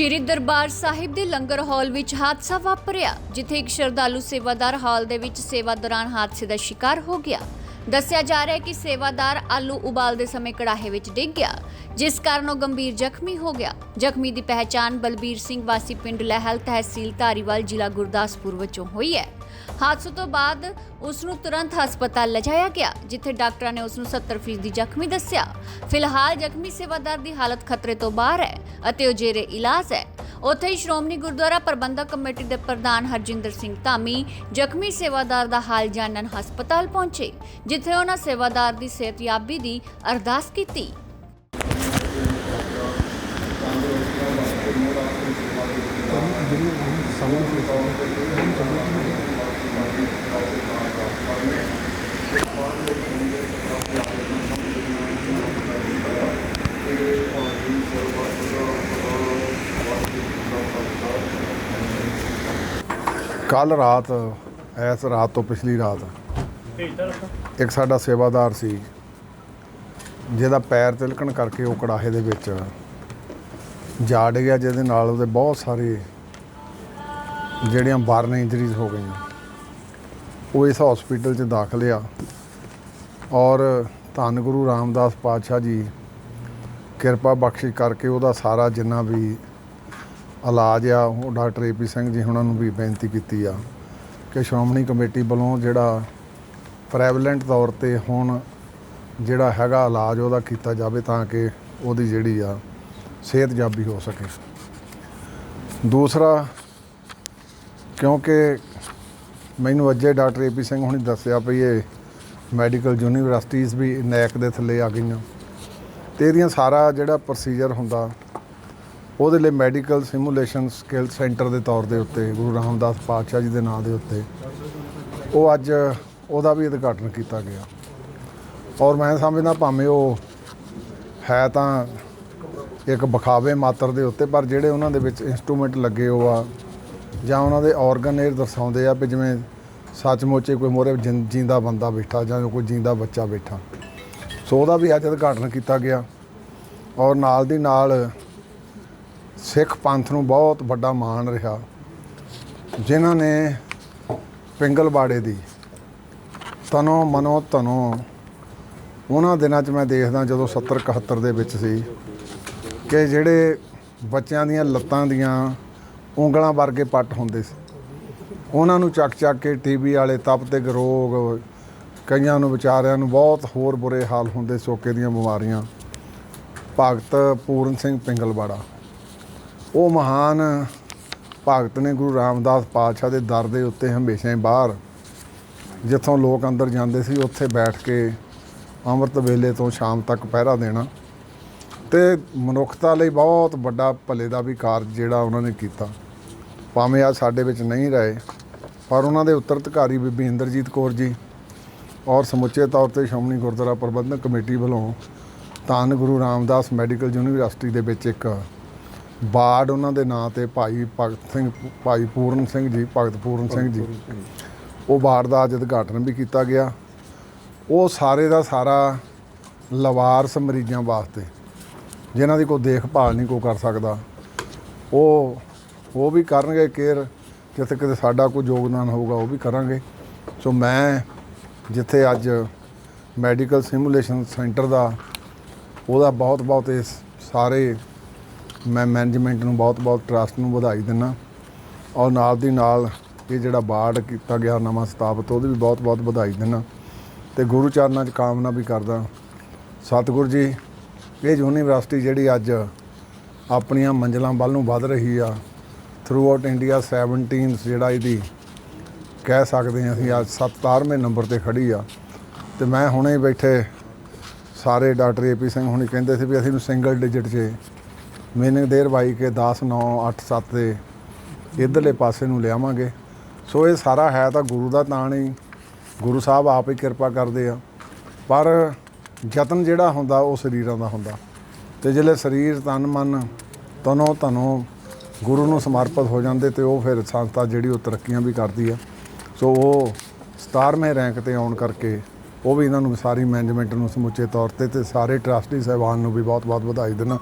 ਸ਼੍ਰੀ ਦਰਬਾਰ ਸਾਹਿਬ ਦੇ ਲੰਗਰ ਹਾਲ ਵਿੱਚ ਹਾਦਸਾ ਵਾਪਰਿਆ, ਜਿੱਥੇ ਇੱਕ ਸ਼ਰਧਾਲੂ ਸੇਵਾਦਾਰ ਹਾਲ ਦੇ ਵਿੱਚ ਸੇਵਾ ਦੌਰਾਨ ਹਾਦਸੇ ਦਾ ਸ਼ਿਕਾਰ ਹੋ ਗਿਆ। ਦੱਸਿਆ ਜਾ ਰਿਹਾ ਹੈ ਕਿ ਸੇਵਾਦਾਰ ਆਲੂ ਉਬਾਲਦੇ ਸਮੇਂ ਕੜਾਹੇ ਵਿੱਚ ਡਿੱਗ ਗਿਆ, ਜਿਸ ਕਾਰਨ ਉਹ ਗੰਭੀਰ ਜ਼ਖਮੀ ਹੋ ਗਿਆ। ਜ਼ਖਮੀ ਦੀ ਪਹਿਚਾਣ ਬਲਬੀਰ ਸਿੰਘ ਵਾਸੀ ਪਿੰਡ ਲਹਿਲ ਤਹਿਸੀਲ ਧਾਰੀਵਾਲ ਜ਼ਿਲ੍ਹਾ ਗੁਰਦਾਸਪੁਰ ਵਜੋਂ ਹੋਈ ਹੈ। ਹਾਦਸੇ ਤੋਂ ਬਾਅਦ ਉਸ ਨੂੰ ਤੁਰੰਤ ਹਸਪਤਾਲ ਲਿਜਾਇਆ ਗਿਆ, ਜਿੱਥੇ ਡਾਕਟਰਾਂ ਨੇ ਉਸ ਨੂੰ 70% ਜ਼ਖਮੀ ਦੱਸਿਆ। ਫਿਲਹਾਲ ਜ਼ਖਮੀ ਸੇਵਾਦਾਰ ਦੀ ਹਾਲਤ ਖਤਰੇ ਤੋਂ ਬਾਹਰ ਹੈ ਅਤੇ ਉਹ ਜੇਰੇ ਇਲਾਜ ਹੈ। ਉੱਥੇ ਹੀ ਸ਼੍ਰੋਮਣੀ ਗੁਰਦੁਆਰਾ ਪ੍ਰਬੰਧਕ ਕਮੇਟੀ ਦੇ ਪ੍ਰਧਾਨ ਹਰਜਿੰਦਰ ਸਿੰਘ ਧਾਮੀ ਜ਼ਖਮੀ ਸੇਵਾਦਾਰ ਦਾ ਹਾਲ ਜਾਣਨ ਹਸਪਤਾਲ ਪਹੁੰਚੇ, ਜਿੱਥੇ ਉਹਨਾਂ ਸੇਵਾਦਾਰ ਦੀ ਸਿਹਤਯਾਬੀ ਦੀ ਅਰਦਾਸ ਕੀਤੀ। ਕੱਲ ਰਾਤ, ਐਸ ਰਾਤ ਤੋਂ ਪਿਛਲੀ ਰਾਤ ਇੱਕ ਸਾਡਾ ਸੇਵਾਦਾਰ ਸੀ, ਜਿਹਦਾ ਪੈਰ ਤਿਲਕਣ ਕਰਕੇ ਉਹ ਕੜਾਹੇ ਦੇ ਵਿੱਚ ਜਾੜ ਗਿਆ, ਜਿਹਦੇ ਨਾਲ ਉਹਦੇ ਬਹੁਤ ਸਾਰੇ ਜਿਹੜੀਆਂ ਬਰਨ ਇੰਜਰੀਜ਼ ਹੋ ਗਈਆਂ। ਉਹ ਇਸ ਹਸਪੀਟਲ 'ਚ ਦਾਖਲ ਆ। ਔਰ ਧੰਨ ਗੁਰੂ ਰਾਮਦਾਸ ਪਾਤਸ਼ਾਹ ਜੀ, ਕਿਰਪਾ ਬਖਸ਼ਿਸ਼ ਕਰਕੇ ਉਹਦਾ ਸਾਰਾ ਜਿੰਨਾ ਵੀ ਇਲਾਜ ਆ, ਉਹ ਡਾਕਟਰ ਏਪੀ ਸਿੰਘ ਜੀ ਉਹਨਾਂ ਨੂੰ ਵੀ ਬੇਨਤੀ ਕੀਤੀ ਆ ਕਿ ਸ਼੍ਰੋਮਣੀ ਕਮੇਟੀ ਵੱਲੋਂ ਜਿਹੜਾ ਪ੍ਰੈਵਲੈਂਟ ਤੌਰ ਤੇ ਹੁਣ ਜਿਹੜਾ ਹੈਗਾ ਇਲਾਜ ਉਹਦਾ ਕੀਤਾ ਜਾਵੇ ਤਾਂ ਕਿ ਉਹਦੀ ਜਿਹੜੀ ਆ ਸਿਹਤਯਾਬੀ ਹੋ ਸਕੇ। ਦੂਸਰਾ, ਕਿਉਂਕਿ ਮੈਨੂੰ ਅੱਜੇ ਡਾਕਟਰ ਏਪੀ ਸਿੰਘ ਹੁਣੀ ਦੱਸਿਆ ਵੀ ਇਹ ਮੈਡੀਕਲ ਯੂਨੀਵਰਸਿਟੀਜ਼ ਵੀ ਨੈਕ ਦੇ ਥੱਲੇ ਆ ਗਈਆਂ। ਤੇ ਇਹਦੀਆਂ ਸਾਰਾ ਜਿਹੜਾ ਪ੍ਰੋਸੀਜਰ ਹੁੰਦਾ, ਉਹਦੇ ਲਈ ਮੈਡੀਕਲ ਸਿਮੂਲੇਸ਼ਨ ਸਕਿੱਲ ਸੈਂਟਰ ਦੇ ਤੌਰ ਦੇ ਉੱਤੇ, ਗੁਰੂ ਰਾਮਦਾਸ ਪਾਤਸ਼ਾਹ ਜੀ ਦੇ ਨਾਂ ਦੇ ਉੱਤੇ, ਉਹ ਅੱਜ ਉਹਦਾ ਵੀ ਉਦਘਾਟਨ ਕੀਤਾ ਗਿਆ। ਔਰ ਮੈਂ ਸਮਝਦਾ ਭਾਵੇਂ ਉਹ ਹੈ ਤਾਂ ਇੱਕ ਬਖਾਵੇ ਮਾਤਰ ਦੇ ਉੱਤੇ, ਪਰ ਜਿਹੜੇ ਉਹਨਾਂ ਦੇ ਵਿੱਚ ਇਨਸਟਰੂਮੈਂਟ ਲੱਗੇ ਹੋ ਆ ਜਾਂ ਉਹਨਾਂ ਦੇ ਆਰਗਨ ਇਹ ਦਰਸਾਉਂਦੇ ਆ ਵੀ ਜਿਵੇਂ ਸੱਚਮੁੱਚ ਹੀ ਕੋਈ ਮੋਰੇ ਜਿੰਦਾ ਬੰਦਾ ਬੈਠਾ ਜਾਂ ਕੋਈ ਜਿੰਦਾ ਬੱਚਾ ਬੈਠਾ। ਸੋ ਉਹਦਾ ਵੀ ਅੱਜ ਉਦਘਾਟਨ ਕੀਤਾ ਗਿਆ ਔਰ ਨਾਲ ਦੀ ਨਾਲ ਸਿੱਖ ਪੰਥ ਨੂੰ ਬਹੁਤ ਵੱਡਾ ਮਾਣ ਰਿਹਾ, ਜਿਨ੍ਹਾਂ ਨੇ ਪਿੰਗਲਵਾੜੇ ਦੀ ਤਨੋ ਮਨੋ ਤਨੋ ਉਹਨਾਂ ਦਿਨਾਂ 'ਚ ਮੈਂ ਦੇਖਦਾ ਜਦੋਂ 70 71 ਦੇ ਵਿੱਚ ਸੀ ਕਿ ਜਿਹੜੇ ਬੱਚਿਆਂ ਦੀਆਂ ਲੱਤਾਂ ਦੀਆਂ ਉਂਗਲਾਂ ਵਰਗੇ ਪੱਟ ਹੁੰਦੇ ਸੀ। ਉਹਨਾਂ ਨੂੰ ਚੱਕ ਚੱਕ ਕੇ ਟੀਬੀ ਵਾਲੇ ਤਪਤੇ ਰੋਗ, ਕਈਆਂ ਨੂੰ ਵਿਚਾਰਿਆਂ ਨੂੰ ਬਹੁਤ ਹੋਰ ਬੁਰੇ ਹਾਲ ਹੁੰਦੇ, ਸੋਕੇ ਦੀਆਂ ਬਿਮਾਰੀਆਂ। ਭਗਤ ਪੂਰਨ ਸਿੰਘ ਪਿੰਗਲਵਾੜਾ। ਉਹ ਮਹਾਨ ਭਗਤ ਨੇ ਗੁਰੂ ਰਾਮਦਾਸ ਪਾਤਸ਼ਾਹ ਦੇ ਦਰ ਦੇ ਉੱਤੇ ਹਮੇਸ਼ਾ ਹੀ ਬਾਹਰ, ਜਿੱਥੋਂ ਲੋਕ ਅੰਦਰ ਜਾਂਦੇ ਸੀ, ਉੱਥੇ ਬੈਠ ਕੇ ਅੰਮ੍ਰਿਤ ਵੇਲੇ ਤੋਂ ਸ਼ਾਮ ਤੱਕ ਪਹਿਰਾ ਦੇਣਾ। ਤੇ ਮਨੁੱਖਤਾ ਲਈ ਬਹੁਤ ਵੱਡਾ ਭਲੇ ਦਾ ਵੀ ਕਾਰਜ ਜਿਹੜਾ ਉਹਨਾਂ ਨੇ ਕੀਤਾ। ਭਾਵੇਂ ਆ ਸਾਡੇ ਵਿੱਚ ਨਹੀਂ ਰਹੇ ਪਰ ਉਹਨਾਂ ਦੇ ਉੱਤਰਾਧਿਕਾਰੀ ਬੀਬੀ ਇੰਦਰਜੀਤ ਕੌਰ ਜੀ ਔਰ ਸਮੁੱਚੇ ਤੌਰ ਤੇ ਸ਼੍ਰੋਮਣੀ ਗੁਰਦੁਆਰਾ ਪ੍ਰਬੰਧਕ ਕਮੇਟੀ ਵੱਲੋਂ ਧੰਨ ਗੁਰੂ ਰਾਮਦਾਸ ਮੈਡੀਕਲ ਯੂਨੀਵਰਸਿਟੀ ਦੇ ਵਿੱਚ ਇੱਕ ਬਾਰਡ ਉਹਨਾਂ ਦੇ ਨਾਂ ਤੇ ਭਾਈ ਭਗਤ ਸਿੰਘ ਭਾਈ ਪੂਰਨ ਸਿੰਘ ਜੀ ਭਗਤ ਪੂਰਨ ਸਿੰਘ ਜੀ। ਉਹ ਬਾਰਡ ਦਾ ਅੱਜ ਉਦਘਾਟਨ ਵੀ ਕੀਤਾ ਗਿਆ। ਉਹ ਸਾਰੇ ਦਾ ਸਾਰਾ ਲਵਾਰਸ ਮਰੀਜ਼ਾਂ ਵਾਸਤੇ ਜਿਨ੍ਹਾਂ ਦੀ ਕੋਈ ਦੇਖਭਾਲ ਨਹੀਂ ਕੋਈ ਕਰ ਸਕਦਾ। ਉਹ ਉਹ ਵੀ ਕਰਨਗੇ ਕੇਅਰ, ਜਿੱਥੇ ਕਿਤੇ ਸਾਡਾ ਕੋਈ ਯੋਗਦਾਨ ਹੋਊਗਾ, ਉਹ ਵੀ ਕਰਾਂਗੇ। ਸੋ ਮੈਂ ਜਿੱਥੇ ਅੱਜ ਮੈਡੀਕਲ ਸਿਮੂਲੇਸ਼ਨ ਸੈਂਟਰ ਦਾ, ਉਹਦਾ ਬਹੁਤ ਬਹੁਤ ਇਸ ਸਾਰੇ ਮੈਂ ਮੈਨੇਜਮੈਂਟ ਨੂੰ ਬਹੁਤ ਬਹੁਤ ਟਰਸਟ ਨੂੰ ਵਧਾਈ ਦਿੰਦਾ ਔਰ ਨਾਲ ਦੀ ਨਾਲ ਇਹ ਜਿਹੜਾ ਬਾਰਡ ਕੀਤਾ ਗਿਆ ਨਵਾਂ ਸਥਾਪਿਤ, ਉਹਦੀ ਵੀ ਬਹੁਤ ਬਹੁਤ ਵਧਾਈ ਦਿੰਦਾ ਤੇ ਗੁਰੂ ਚਰਨਾਂ 'ਚ ਕਾਮਨਾ ਵੀ ਕਰਦਾ। ਸਤਿਗੁਰੂ ਜੀ ਇਹ ਯੂਨੀਵਰਸਿਟੀ ਜਿਹੜੀ ਅੱਜ ਆਪਣੀਆਂ ਮੰਜ਼ਲਾਂ ਵੱਲ ਨੂੰ ਵੱਧ ਰਹੀ ਆ ਥਰੂ ਆਊਟ ਇੰਡੀਆ 17 ਜਿਹੜਾ ਇਹਦੀ ਕਹਿ ਸਕਦੇ ਹਾਂ ਅਸੀਂ ਅੱਜ 17ਵੇਂ ਨੰਬਰ ਤੇ ਖੜੀ ਆ। ਤੇ ਮੈਂ ਹੁਣੇ ਬੈਠੇ ਸਾਰੇ ਡਾਕਟਰ ਏਪੀ ਸਿੰਘ ਹੁਣੀ ਕਹਿੰਦੇ ਸੀ ਵੀ ਅਸੀਂ ਨੂੰ ਸਿੰਗਲ ਡਿਜਿਟ 'ਚ ਮੀਨਿੰਗ ਦੇਰ ਬਾਈ ਕੇ 10 9 8 7 ਦੇ ਇਧਰਲੇ ਪਾਸੇ ਨੂੰ ਲਿਆਵਾਂਗੇ। ਸੋ ਇਹ ਸਾਰਾ ਹੈ ਤਾਂ ਗੁਰੂ ਦਾ ਤਾਣ ਹੀ ਗੁਰੂ ਸਾਹਿਬ ਆਪ ਹੀ ਕਿਰਪਾ ਕਰਦੇ ਆ। ਪਰ ਯਤਨ ਜਿਹੜਾ ਹੁੰਦਾ ਉਹ ਸਰੀਰਾਂ ਦਾ ਹੁੰਦਾ। ਤੇ ਜਿਹੜੇ ਸਰੀਰ ਤਨ ਮਨ ਤਨੋ ਤਨੋ ਗੁਰੂ ਨੂੰ ਸਮਰਪਿਤ ਹੋ ਜਾਂਦੇ ਤੇ ਉਹ ਫਿਰ ਸੰਸਥਾ ਜਿਹੜੀ ਉਹ ਤਰੱਕੀਆਂ ਵੀ ਕਰਦੀ ਆ। ਸੋ ਉਹ 17ਵੇਂ ਰੈਂਕ ਤੇ ਆਉਣ ਕਰਕੇ ਉਹ ਵੀ ਇਹਨਾਂ ਨੂੰ ਸਾਰੀ ਮੈਨੇਜਮੈਂਟ ਨੂੰ ਸਮੁੱਚੇ ਤੌਰ ਤੇ ਤੇ ਸਾਰੇ ਟਰਸਟੀ ਸਹਿਬਾਨ ਨੂੰ ਵੀ ਬਹੁਤ-ਬਹੁਤ ਵਧਾਈ ਦਿੰਦਾ